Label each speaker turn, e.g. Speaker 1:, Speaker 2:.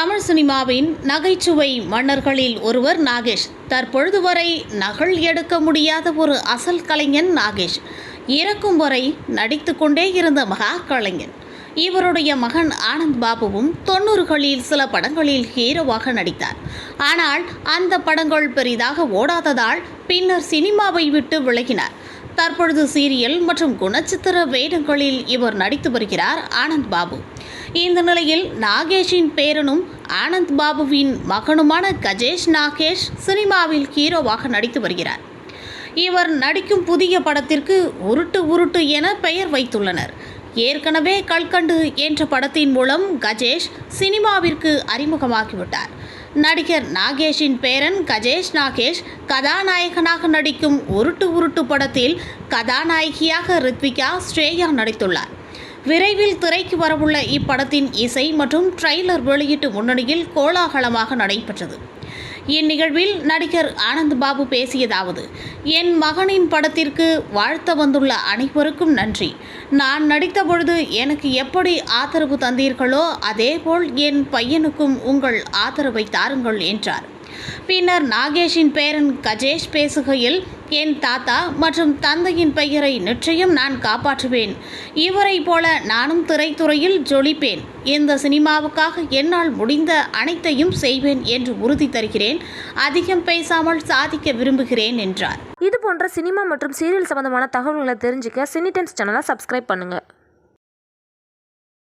Speaker 1: தமிழ் சினிமாவின் நகைச்சுவை மன்னர்களில் ஒருவர் நாகேஷ். தற்பொழுது வரை நகல் எடுக்க முடியாத ஒரு அசல் கலைஞன் நாகேஷ். இறக்கும் வரை நடித்து கொண்டே இருந்த மகா கலைஞன். இவருடைய மகன் ஆனந்த் பாபுவும் தொண்ணூறுகளில் சில படங்களில் ஹீரோவாக நடித்தார். ஆனால் அந்த படங்கள் பெரிதாக ஓடாததால் பின்னர் சினிமாவை விட்டு விலகினார். தற்பொழுது சீரியல் மற்றும் குணச்சித்திர வேடங்களில் இவர் நடித்து வருகிறார் ஆனந்த் பாபு. இந்த நிலையில் நாகேஷின் பேரனும் ஆனந்த் பாபுவின் மகனுமான கஜேஷ் நாகேஷ் சினிமாவில் ஹீரோவாக நடித்து வருகிறார். இவர் நடிக்கும் புதிய படத்திற்கு உருட்டு உருட்டு என பெயர் வைத்துள்ளனர். ஏற்கனவே கல்கண்டு என்ற படத்தின் மூலம் கஜேஷ் சினிமாவிற்கு அறிமுகமாகிவிட்டார். நடிகர் நாகேஷின் பேரன் கஜேஷ் நாகேஷ் கதாநாயகனாக நடிக்கும் உருட்டு உருட்டு படத்தில் கதாநாயகியாக ரித்விகா ஸ்ரேயா நடித்துள்ளார். விரைவில் திரைக்கு வரவுள்ள இப்படத்தின் இசை மற்றும் ட்ரெய்லர் வெளியீட்டு முன்னணியில் கோலாகலமாக நடைபெற்றது. இந்நிகழ்வில் நடிகர் ஆனந்த் பாபு பேசியதாவது என் மகனின் படத்திற்கு வாழ்த்த வந்துள்ள அனைவருக்கும் நன்றி. நான் நடித்த பொழுது எனக்கு எப்படி ஆதரவு தந்தீர்களோ அதேபோல் என் பையனுக்கும் உங்கள் ஆதரவை தாருங்கள் என்றார். பின்னர் நாகேஷின் பேரன் கஜேஷ் பேசுகையில் என் தாத்தா மற்றும் தந்தையின் பெயரை நிச்சயம் நான் காப்பாற்றுவேன். இவரை போல நானும் திரைத்துறையில் ஜொலிப்பேன். இந்த சினிமாவுக்காக என்னால் முடிந்த அனைத்தையும் செய்வேன் என்று உறுதி தருகிறேன். அதிகம் பேசாமல் சாதிக்க விரும்புகிறேன் என்றார்.
Speaker 2: இது போன்ற சினிமா மற்றும் சீரியல் சம்பந்தமான தகவல்களை தெரிஞ்சுக்க சினிடென்ஸ் சேனலை சப்ஸ்கிரைப் பண்ணுங்கள்